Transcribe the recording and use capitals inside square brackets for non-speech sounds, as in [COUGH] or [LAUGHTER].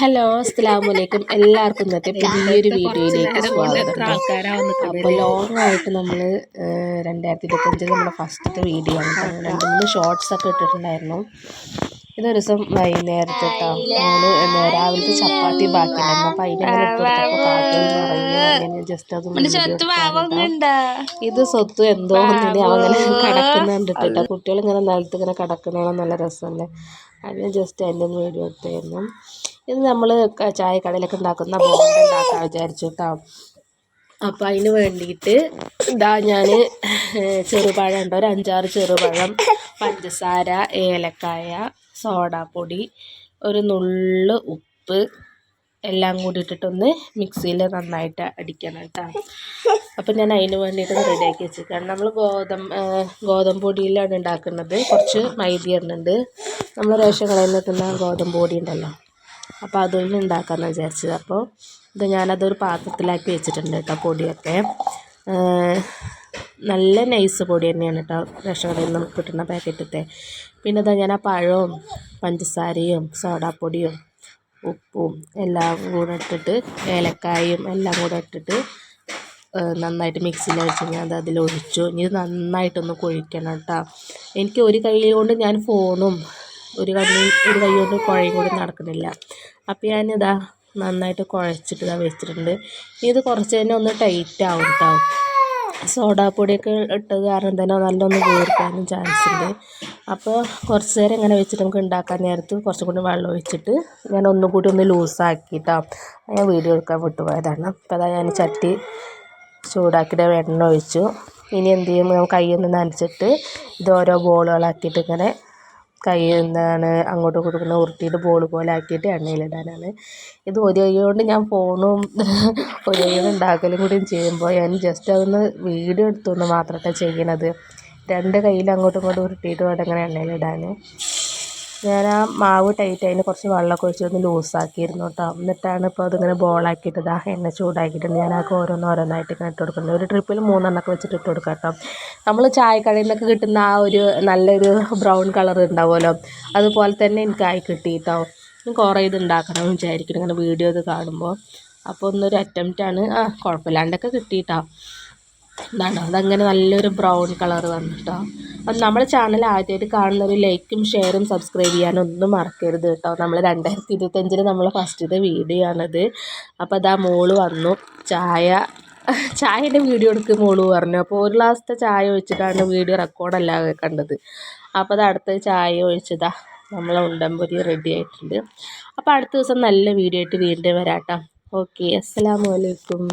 Hello അസ്സലാമു അലൈക്കും എല്ലാവർക്കും ഇന്നത്തെ പുതിയൊരു വീഡിയോയിലേക്ക് സ്വാഗതം. അപ്പോൾ ലോങ് ആയിട്ട് നമ്മൾ രണ്ടായിരത്തി ഇരുപത്തഞ്ചിൽ നമ്മുടെ ഫസ്റ്റത്തെ വീഡിയോ ആണ്. രണ്ട് മൂന്ന് ഷോർട്സ് ഒക്കെ ഇട്ടിട്ടുണ്ടായിരുന്നു. ഇതൊരു ദിവസം വൈകുന്നേരത്തെ കേട്ടോ നമ്മൾ രാവിലത്തെ ചപ്പാത്തി ബാക്കിയുണ്ടായിരുന്നു കാട്ടുകൾ നിറയെ ജസ്റ്റ് കേട്ടോ. ഇത് സ്വത്ത് എന്തോ ഒന്നിനെ അങ്ങനെ കിടക്കുന്ന കണ്ടിട്ട് കേട്ടോ. കുട്ടികൾ ഇങ്ങനെ നിലത്ത് ഇങ്ങനെ കിടക്കണ നല്ല രസമല്ലേ? അതിന് ജസ്റ്റ് അതിന്റെ ഒന്ന് വീഡിയോ എടുത്തായിരുന്നു ഇത് നമ്മൾ ചായക്കടയിലൊക്കെ ഉണ്ടാക്കുന്ന ബോണ്ട ഉണ്ടാക്കാൻ വിചാരിച്ചു കേട്ടോ. അപ്പം അതിന് വേണ്ടിയിട്ട് ഇതാ ഞാൻ ചെറുപഴം ഉണ്ട്. ഒരു അഞ്ചാറ് ചെറുപഴം പഞ്ചസാര ഏലക്കായ സോഡാപ്പൊടി ഒരു നുള്ള് ഉപ്പ് എല്ലാം കൂടി ഇട്ടിട്ടൊന്ന് മിക്സിയിൽ നന്നായിട്ട് അടിക്കണം കേട്ടോ. അപ്പം ഞാൻ അതിന് വേണ്ടിയിട്ട് റെഡിയാക്കി വെച്ചിരിക്കുകയാണ് നമ്മൾ ഗോതമ്പ് ഗോതമ്പ് പൊടിയിലാണ് ഉണ്ടാക്കുന്നത്. കുറച്ച് മൈദ ഇടുന്നുണ്ട് നമ്മൾ റേഷൻ കടയിൽ നിന്ന് ഗോതമ്പ് പൊടി ഉണ്ടല്ലോ. അപ്പോൾ അതുകൊണ്ട് ഉണ്ടാക്കാമെന്ന് വിചാരിച്ചത്. അപ്പോൾ ഇത് ഞാനതൊരു പാത്രത്തിലാക്കി വെച്ചിട്ടുണ്ട് കേട്ടോ പൊടിയൊക്കെ. നല്ല നൈസ് പൊടി തന്നെയാണ് കേട്ടോ റേഷൻ കടയിൽ നമുക്ക് കിട്ടുന്ന പാക്കറ്റത്തെ പിന്നെ ഇതാ ഞാൻ ആ പഴവും പഞ്ചസാരയും സോഡാപ്പൊടിയും ഉപ്പും എല്ലാം കൂടെ ഇട്ടിട്ട് ഏലക്കായും എല്ലാം കൂടെ ഇട്ടിട്ട് നന്നായിട്ട് മിക്സിയിൽ വെച്ച് ഞാൻ അത് അതിലൊഴിച്ചു ഇനി ഇത് നന്നായിട്ടൊന്ന് കുഴിക്കണം കേട്ടോ എനിക്ക് ഒരു കൈ കൊണ്ട് ഞാൻ ഫോണും ഒരു കണ്ണി ഒരു കൈ കൊണ്ട് കുഴയും കൂടി നടക്കുന്നില്ല. അപ്പോൾ ഞാനിതാ നന്നായിട്ട് കുഴച്ചിട്ട് ഇതാ വെച്ചിട്ടുണ്ട്. ഇനി ഇത് കുറച്ച് തന്നെ ഒന്ന് ടൈറ്റ് ആവും കേട്ടോ സോഡാപ്പൊടിയൊക്കെ ഇട്ടത് കാരണം തന്നെ നല്ലൊന്ന് വീർക്കാനും ചാൻസ് ഉണ്ട് അപ്പോൾ കുറച്ച് നേരം ഇങ്ങനെ വെച്ചിട്ട് നമുക്ക് ഉണ്ടാക്കാൻ നേരത്ത് കുറച്ചും കൂടി വെള്ളം ഒഴിച്ചിട്ട് ഞാൻ ഒന്നും കൂടി ഒന്ന് ലൂസാക്കിയിട്ടോ ഞാൻ വീഡിയോ എടുക്കാൻ വിട്ടുപോയതാണ് അപ്പോൾ അതാ ഞാൻ ചട്ടി ചൂടാക്കിയിട്ട് എണ്ണ ഒഴിച്ചു. ഇനി എന്ത് ചെയ്യും? കൈ ഒന്ന് നനച്ചിട്ട് ഇത് ഓരോ ബോളുകളാക്കിയിട്ട് ഇങ്ങനെ കൈ എന്താണ് അങ്ങോട്ടും ഇങ്ങനെ ഉരുട്ടിയിട്ട് ബോൾ പോലെ ആക്കിയിട്ട് എണ്ണയിലിടാനാണ് ഇത് ഒരു കൈ കൊണ്ട് ഞാൻ ഫോണും [LAUGHS] ഒരു കൈ കൊണ്ട് ഉണ്ടാക്കലും കൂടിയും ചെയ്യുമ്പോൾ ഞാൻ ജസ്റ്റ് അതൊന്ന് വീഡിയോ എടുത്തൊന്ന് മാത്രമേ ചെയ്യണത്. രണ്ട് കൈയിൽ അങ്ങോട്ടും ഇങ്ങോട്ടും ഉരുട്ടിയിട്ട് വേണം ഇങ്ങനെ എണ്ണയിലിടാൻ ഞാൻ ആ മാവ് ടൈറ്റ് അതിന് കുറച്ച് വെള്ളമൊക്കെ ഒഴിച്ച് ഒന്ന് ലൂസാക്കിയിരുന്നു കേട്ടോ എന്നിട്ടാണ് ഇപ്പോൾ അതിങ്ങനെ ബോളാക്കിയിട്ടത് ആ എണ്ണ ചൂടാക്കിയിട്ട് ഞാൻ ആ ഓരോന്ന് ഓരോന്നായിട്ട് ഇങ്ങനെ ഇട്ട് കൊടുക്കുന്നത്. ഒരു ട്രിപ്പിൽ മൂന്നെണ്ണമൊക്കെ വെച്ചിട്ട് ഇട്ട് കൊടുക്കാം കേട്ടോ നമ്മൾ ചായക്കടയിൽ നിന്നൊക്കെ കിട്ടുന്ന ആ ഒരു നല്ലൊരു ബ്രൗൺ കളർ ഉണ്ടാവുമല്ലോ അതുപോലെ തന്നെ എനിക്കായി കിട്ടി കേട്ടോ കുറേ ഇത് ഉണ്ടാക്കണം വിചാരിക്കണം ഇങ്ങനെ വീഡിയോ ഇത് കാണുമ്പോൾ. അപ്പോൾ ഒന്നൊരു അറ്റംപ്റ്റാണ് ആ കുഴപ്പമില്ലാണ്ടൊക്കെ കിട്ടിയിട്ടോ ഇതാണ്ടോ അതങ്ങനെ നല്ലൊരു ബ്രൗൺ കളർ വന്നിട്ടോ. അപ്പം നമ്മുടെ ചാനൽ ആദ്യമായിട്ട് കാണുന്നവർ ലൈക്കും ഷെയറും സബ്സ്ക്രൈബ് ചെയ്യാനും ഒന്നും മറക്കരുത് കേട്ടോ. നമ്മൾ രണ്ടായിരത്തി ഇരുപത്തഞ്ചിന് നമ്മൾ ഫസ്റ്റത്തെ വീഡിയോ ആണത്. അപ്പോൾ അതാ മോൾ വന്നു. ചായ ചായന്റെ വീഡിയോ എടുക്കും മോൾ പറഞ്ഞു. അപ്പോൾ ഒരു ലാസ്റ്റ് ചായ ഒഴിച്ചിട്ടാണ് വീഡിയോ റെക്കോർഡല്ല കണ്ടത്. അപ്പോൾ അത് അടുത്ത ചായ ഒഴിച്ചതാ. നമ്മളെ ഉണ്ടംപൊരി റെഡി ആയിട്ടുണ്ട്. അപ്പോൾ അടുത്ത ദിവസം നല്ല വീഡിയോ ആയിട്ട് വീണ്ടും വരാം ഓക്കെ അസ്സലാമു അലൈക്കും.